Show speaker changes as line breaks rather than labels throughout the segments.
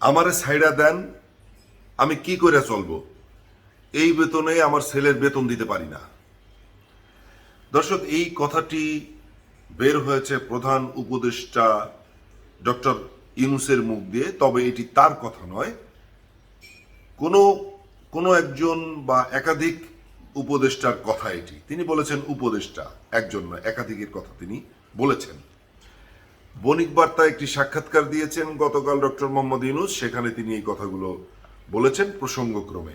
আমারে সাইডা দেন, আমি কি করে চলবো? এই বেতনে আমার ছেলের বেতন দিতে পারি না। দর্শক, এই কথাটি বের হয়েছে প্রধান উপদেষ্টা ডক্টর ইউনুসের মুখ দিয়ে, তবে এটি তার কথা নয়। কোনো কোনো একজন বা একাধিক উপদেষ্টার কথা এটি। তিনি বলেছেন উপদেষ্টা, একজন নয়, একাধিকের কথা তিনি বলেছেন। বণিক বার্তা একটি সাক্ষাৎকার দিয়েছেন গতকাল ডক্টর মোহাম্মদ ইউনুস। সেখানে তিনি এই কথাগুলো বলেছেন প্রসঙ্গক্রমে।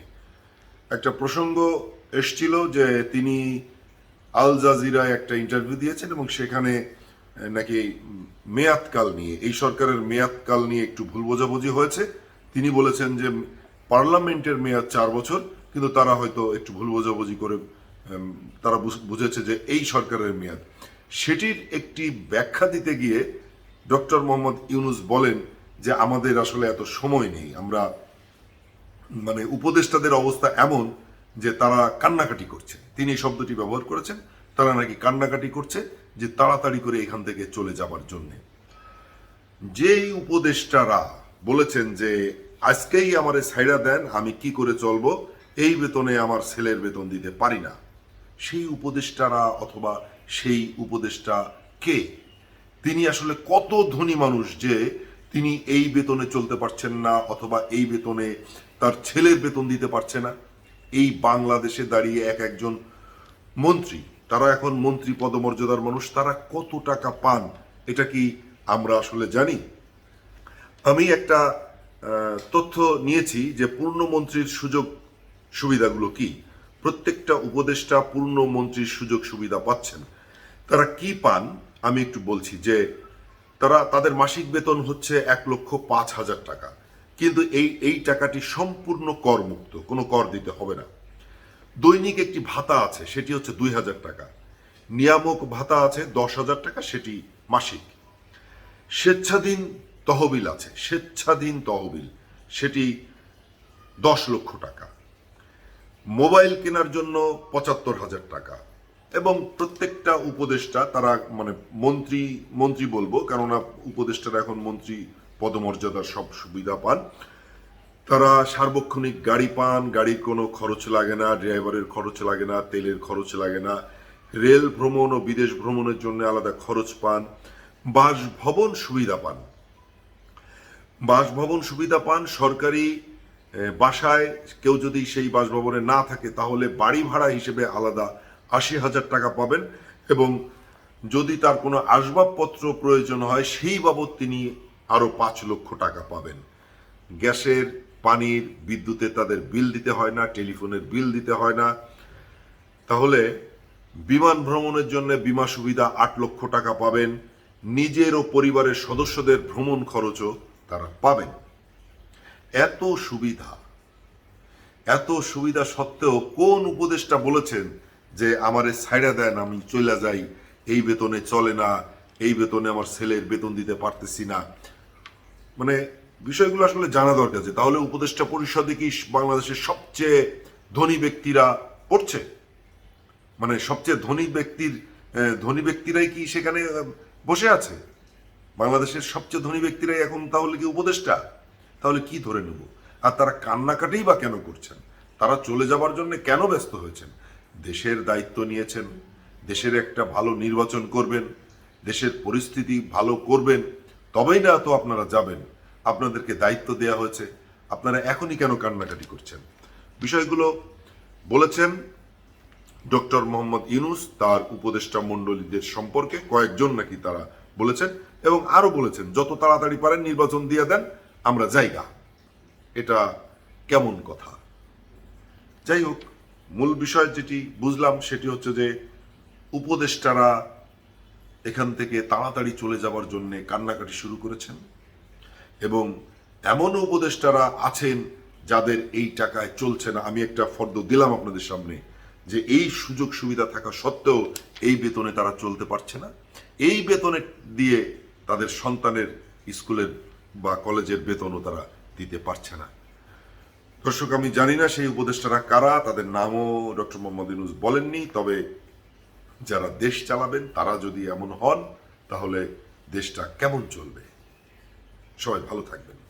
একটা প্রসঙ্গ এসছিল যে তিনি আল জাজিরায় একটা ইন্টারভিউ দিয়েছেন এবং সেখানে নাকি মেয়াদকাল নিয়ে, এই সরকারের মেয়াদকাল নিয়ে একটু ভুল বোঝাবুঝি হয়েছে। তিনি বলেছেন যে পার্লামেন্টের মেয়াদ চার বছর, কিন্তু তারা হয়তো একটু ভুল বোঝাবুঝি করে তারা বুঝ- বুঝেছে যে এই সরকারের মেয়াদ। সেটির একটি ব্যাখ্যা দিতে গিয়ে ডক্টর মোহাম্মদ ইউনুস বলেন যে আমাদের আসলে এত সময় নেই। আমরা মানে উপদেষ্টাদের অবস্থা এমন যে তারা কান্নাকাটি করছে। তিনি এই শব্দটি ব্যবহার করেছেন। তারা নাকি কান্নাকাটি করছে যে তাড়াতাড়ি করে এখান থেকে চলে যাবার জন্য। যেই উপদেষ্টারা বলেছেন যে আজকেই আমারে ছাইড়া দেন, আমি কি করে চলবো, এই বেতনে আমার ছেলের বেতন দিতে পারি না। সেই উপদেষ্টারা অথবা সেই উপদেষ্টা কে? তিনি আসলে কত ধনী মানুষ যে তিনি এই বেতনে চলতে পারছেন না অথবা এই বেতনে তার ছেলের বেতন দিতে পারছে না। এই বাংলাদেশে দাঁড়িয়ে এক একজন মন্ত্রী, তারা এখন মন্ত্রী পদমর্যাদার মানুষ, তারা কত টাকা পান, এটা কি আমরা আসলে জানি? আমি একটা তথ্য নিয়েছি যে পূর্ণমন্ত্রীর সুযোগ সুবিধাগুলো কি? প্রত্যেকটা উপদেষ্টা পূর্ণ মন্ত্রীর সুযোগ সুবিধা পাচ্ছেন। তারা কি পান? আমি একটু বলছি যে তারা, তাদের মাসিক বেতন হচ্ছে এক লক্ষ পাঁচ হাজার টাকা। কিন্তু এই এই টাকাটি সম্পূর্ণ করমুক্ত, কোনো কর দিতে হবে না। দৈনিক একটি ভাতা আছে, সেটি হচ্ছে দুই হাজার টাকা। নিয়ামক ভাতা আছে, দশ হাজার টাকা, সেটি মাসিক। স্বেচ্ছাধীন তহবিল আছে, স্বেচ্ছাধীন তহবিল, সেটি দশ লক্ষ টাকা। মোবাইল কেনার জন্য পঁচাত্তর হাজার টাকা। এবং প্রত্যেকটা উপদেষ্টা তারা মানে মন্ত্রী মন্ত্রী বলব, কেননা উপদেষ্টারা এখন মন্ত্রী পদমর্যাদার সব সুবিধা পান। তারা সার্বক্ষণিক গাড়ি পান, গাড়ির কোনো খরচ লাগে না, ড্রাইভারের খরচ লাগে না, তেলের খরচ লাগে না, রেল ভ্রমণ ও বিদেশ ভ্রমণের জন্য আলাদা খরচ পান, বাসভবন সুবিধা পান। বাসভবন সুবিধা পান সরকারি বাসায়, কেউ যদি সেই বাসভবনে না থাকে, তাহলে বাড়ি ভাড়া হিসেবে আলাদা আশি হাজার টাকা পাবেন এবং যদি তার কোনো আসবাবপত্র প্রয়োজন হয়, সেই বাবদ তিনি আরও পাঁচ লক্ষ টাকা পাবেন। গ্যাসের, পানির, বিদ্যুতের তাদের বিল দিতে হয় না, টেলিফোনের বিল দিতে হয় না। তাহলে বিমান ভ্রমণের জন্য বিমা সুবিধা আট লক্ষ টাকা পাবেন। নিজের ও পরিবারের সদস্যদের ভ্রমণ খরচও তারা পাবেন। এত সুবিধা এত সুবিধা সত্ত্বেও কোন উপদেষ্টা বলেছেন যে আমারে ছাইড়া দেন, আমি চলে যাই। এই বেতনে চলে না, এই বেতনে আমার ছেলের বেতন দিতে পারতেছি না। মানে বিষয়গুলো আসলে জানা দরকার যে, তাহলে উপদেষ্টা পরিষদে কি বাংলাদেশের সবচেয়ে ধনী ব্যক্তিরা পড়ছে? মানে সবচেয়ে ধনী ব্যক্তির ধনী ব্যক্তিরাই কি সেখানে বসে আছে? বাংলাদেশের সবচেয়ে ধনী ব্যক্তিরাই এখন তাহলে কি উপদেষ্টা? তাহলে কি ধরে নেব? আর তারা কান্নাকাটেই বা কেন করছেন? তারা চলে যাবার জন্য কেন ব্যস্ত হয়েছেন? দেশের দায়িত্ব নিয়েছেন, দেশের একটা ভালো নির্বাচন করবেন, দেশের পরিস্থিতি ভালো করবেন, তবেই না তো আপনারা যাবেন। আপনাদেরকে দায়িত্ব দেয়া হয়েছে। আপনারা এখনই কেন কান্নাকাটি করছেন? বিষয়গুলো বলেছেন ডক্টর মোহাম্মদ ইউনুস, তার উপদেষ্টা মণ্ডলীদের সম্পর্কে কয়েকজন নাকি তারা বলেছেন, এবং আরও বলেছেন, যত তাড়াতাড়ি পারেন নির্বাচন দিয়ে দেন, আমরা জায়গা এটা কেমন কথা? যাই হোক মূল বিষয় যেটি বুঝলাম সেটি হচ্ছে যে উপদেষ্টারা এখান থেকে তাড়াতাড়ি চলে যাওয়ার জন্য কান্নাকাটি শুরু করেছেন এবং এমন উপদেষ্টারা আছেন যাদের এই টাকায় চলছে না। আমি একটা ফর্দ দিলাম আপনাদের সামনে যে এই সুযোগ সুবিধা থাকা সত্ত্বেও এই বেতনে তারা চলতে পারছে না। এই বেতনে দিয়ে তাদের সন্তানের স্কুলের বা কলেজের বেতনও তারা দিতে পারছে না। দর্শক, আমি জানি না সেই উপদেষ্টারা কারা, তাদের নামও ডক্টর মোহাম্মদ ইউনুস বলেননি, তবে যারা দেশ চালাবেন, তারা যদি এমন হন, তাহলে দেশটা কেমন চলবে? সবাই ভালো থাকবেন।